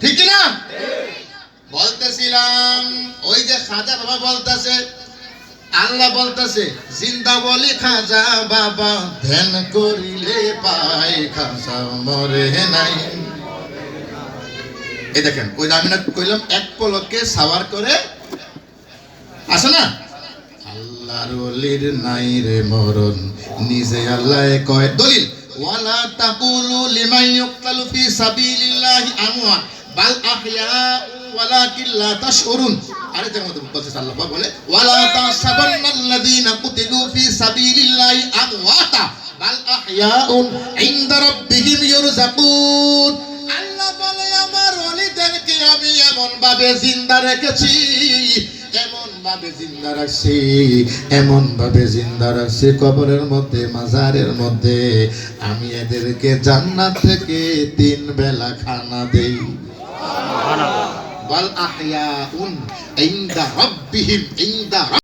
ঠিক না বলতেছিলাম ওই যে খাজা বাবা বলতেছে আল্লাহ বলতেছে জিন্দা বলি খাজা বাবা ধ্যান করিলে পাই খাজা মরে নাই। এই দেখেন ওই আমি না কইলাম এক পলকে সাওয়ার করে আসে না? আল্লাহর ওলির নাই রে মরণ নিজে আল্লাহ কয় দলিল। ওয়ালা তাকুলু লিমান ইউক্তালু ফি সাবিলিল্লাহি আমওয়াত বাল আহইয়াউ ওয়ালাকিন লা তাশউরুন আরেকটার মধ্যে বলছে আল্লাহ বলে, ওয়ালা তাসাবান্নাল্লাযীনা কুতিলু ফি সাবিলিল্লাহি আমওয়াতা, বাল আহইয়াউন ইনদা রাব্বিহিম ইউরযাকুন আল্লাহ বলে, আমার ওলিদেরকে আমি এমন ভাবে জিন্দা রেখেছি এমন ভাবে জিন্দা রাখছি এমন ভাবে জিন্দা রাখছি কবরের মধ্যে মাজারের মধ্যে। আমি এদেরকে জান্নাত থেকে তিন বেলা খানা দেই। বল আহয়াউন ইনদা রাব্বিহিম ইনদা